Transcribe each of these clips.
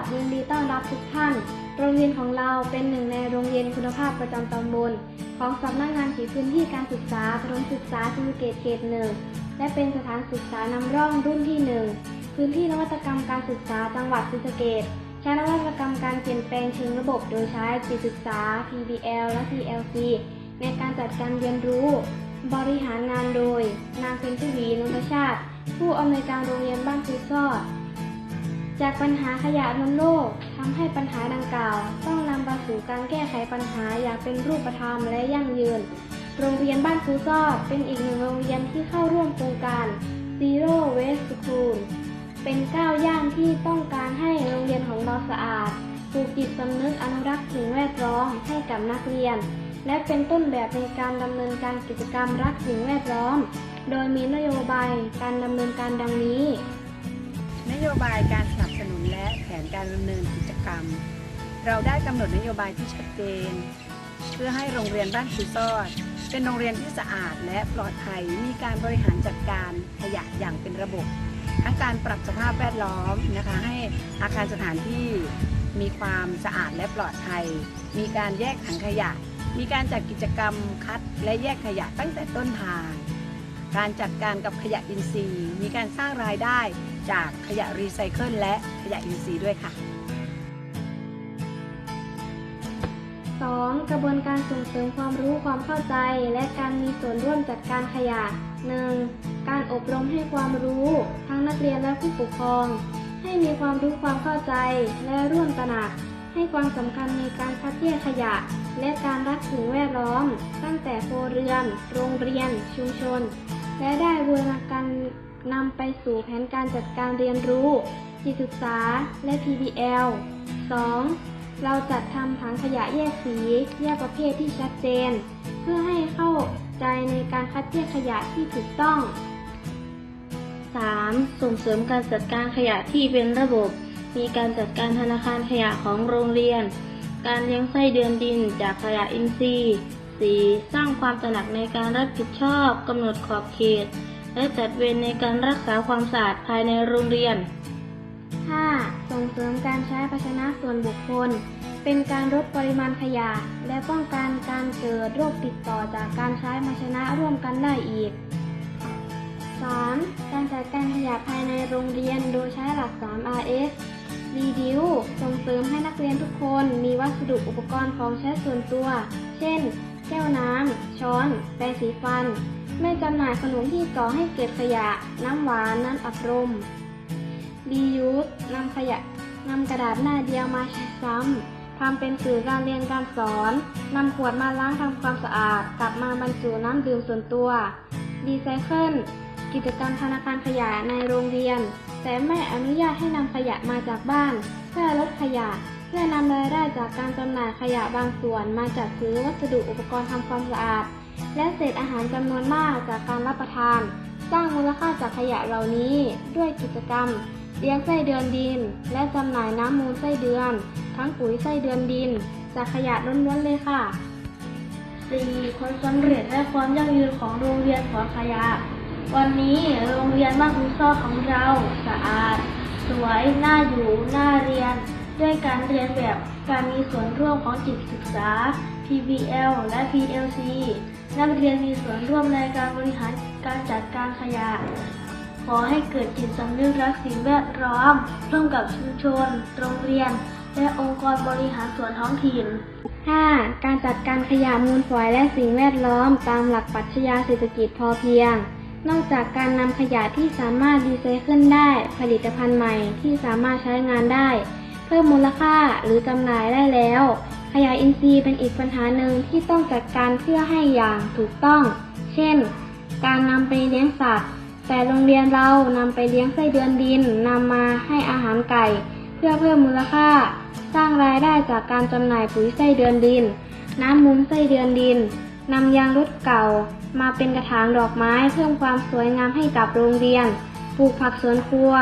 รับทุกท่าน โรงเรียนของเราเป็นหนึ่งในโรงเรียนคุณภาพประจำตำบล ของสำนักงานเขตพื้นที่การศึกษาประถมศึกษาสุเกตเขตหนึ่งและเป็นสถานศึกษานำร่องรุ่นที่หนึ่งพื้นที่นวัตกรรมการศึกษาจังหวัดศรีสะเกษใช้นวัตกรรมการเปลี่ยนแปลงเชิงระบบโดยใช้จิตศึกษา PBL และ PLC ในการจัดการเรียนรู้ บริหารงานโดย นางเพ็ญชวีนนทชาติ ผู้อำนวยการโรงเรียนบ้านคุซอด จากปัญหาขยะบนโลกทำให้ปัญหาดังกล่าว ต้องนำมาสู่การแก้ไขปัญหาอย่างเป็นรูปธรรมและยั่งยืน โรงเรียนบ้านครูซอดเป็นอีกหนึ่งโรงเรียนที่เข้าร่วมโครงการ Zero Waste School เป็นก้าวย่างที่ต้องการให้โรงเรียนของเราสะอาดปลูกจิตสำนึกอนุรักษ์สิ่งแวดล้อมให้กับนักเรียน และเป็นต้นแบบในการดำเนินการกิจกรรมรักสิ่งแวดล้อม โดยมีนโยบายการดำเนินการดังนี้ นโยบายการสนับ และแผนการดำเนินกิจกรรม เราได้กำหนดนโยบายที่ชัดเจน เพื่อให้โรงเรียนบ้านคุซอด เป็นโรงเรียนที่สะอาดและปลอดภัยมีการบริหารจัดการขยะอย่างเป็นระบบ ทั้งการปรับสภาพแวดล้อมนะคะให้อาคารสถานที่มีความสะอาดและปลอดภัย มีการแยกถังขยะ มีการจัดกิจกรรมคัดและแยกขยะตั้งแต่ต้นทาง การจัดการกับขยะอินทรีย์ มีการสร้างรายได้จากขยะรีไซเคิลและขยะอินทรีย์ด้วยค่ะ 2. กระบวนการส่งเสริมความรู้ความเข้าใจ และการมีส่วนร่วมจัดการขยะ 1. การอบรมให้ความรู้ ทั้งนักเรียนและผู้ปกครอง ให้มีความรู้ความเข้าใจและร่วมตระหนัก ให้ความสำคัญในการคัดแยกขยะ และการรักสิ่งแวดล้อม ตั้งแต่ครัวเรือน โรงเรียน ชุมชน และได้บูรณาการนำไปสู่แผนการจัดการเรียนรู้ จิตศึกษา และ PBL 2. เราจัดทำถังขยะแยกสี แยกประเภทที่ชัดเจน เพื่อให้เข้าใจในการคัดแยกขยะที่ถูกต้อง 3. ส่งเสริมการจัดการขยะที่เป็นระบบ มีการจัดการธนาคารขยะของโรงเรียน การเลี้ยงไส้เดือนดินจากขยะอินทรีย์ 4. สร้างความตระหนักในการรับผิดชอบกำหนดขอบเขต และจัดเวรในการรักษาความสะอาดภายในโรงเรียน 5. ส่งเสริมการใช้ภาชนะส่วนบุคคล เป็นการลดปริมาณขยะ และป้องกันการเกิดโรคติดต่อจากการใช้ภาชนะร่วมกันได้อีก 3. การจัดการขยะภายในโรงเรียนโดยใช้หลัก 3RS Reduce ส่งเสริมให้นักเรียนทุกคนมีวัสดุอุปกรณ์ของใช้ส่วนตัว เช่น แก้วน้ำ ช้อน แปรงสีฟัน ไม่จำหน่ายขนมที่ก่อให้เกิดขยะ น้ำหวาน น้ำอัดลม Reuse นำขยะนำกระดาษหน้าเดียวมาใช้ซ้ำทำเป็นสื่อการเรียนการสอนนำขวดมาล้างทำความสะอาด กลับมาบรรจุน้ำดื่มส่วนตัวรีไซเคิลกิจกรรมธนาคารขยะในโรงเรียน แต่ไม่อนุญาตให้นำขยะมาจากบ้านเพื่อลดขยะ เพื่อนำรายได้จากการจำหน่ายขยะบางส่วนมาจัดซื้อวัสดุอุปกรณ์ทำความสะอาด และเศษอาหารจำนวนมากจากการรับประทาน สร้างมูลค่าจากขยะเหล่านี้ด้วยกิจกรรมเลี้ยงไส้เดือนดิน และจำหน่ายน้ำมูลไส้เดือน ทั้งปุ๋ยไส้เดือนดิน จากขยะล้วนๆเลยค่ะ 4. ผลสำเร็จและความยั่งยืนของโรงเรียนขอขยะ วันนี้โรงเรียนบ้านคุณซ่อของเราสะอาด สวย น่าอยู่ น่าเรียน ด้วยการเรียนแบบการมีส่วนร่วมของจิตศึกษา PBL และ PLC นักเรียนมีส่วนร่วมในการบริหารการจัดการขยะ ขอให้เกิดจิตสำนึกรักสิ่งแวดล้อม ร่วมกับชุมชน โรงเรียน และองค์กรบริหารส่วนท้องถิ่น 5. การจัดการขยะมูลฝอยและสิ่งแวดล้อม ตามหลักปรัชญาเศรษฐกิจพอเพียง นอกจากการนำขยะที่สามารถรีไซเคิลได้ ผลิตภัณฑ์ใหม่ที่สามารถใช้งานได้ เพิ่มมูลค่าหรือจำหน่ายได้แล้ว ขยะอินทรีย์เป็นอีกปัญหาหนึ่งที่ต้องจัดการเพื่อให้อย่างถูกต้อง เช่น การนำไปเลี้ยงสัตว์ แต่โรงเรียนเรานำไปเลี้ยงไส้เดือนดินนำมาให้อาหารไก่ เพื่อเพิ่มมูลค่า สร้างรายได้จากการจำหน่ายปุ๋ยไส้เดือนดิน น้ำมูลไส้เดือนดินนำยางรถเก่า มาเป็นกระถางดอกไม้เพิ่มความสวยงามให้กับโรงเรียน ปลูกผักสวนครัว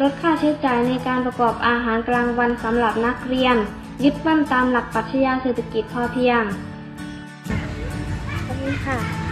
ลดค่าใช้จ่ายในการประกอบอาหารกลางวันสำหรับนักเรียน ยึดมั่นตามหลักปรัชญาเศรษฐกิจพอเพียงขอบคุณค่ะ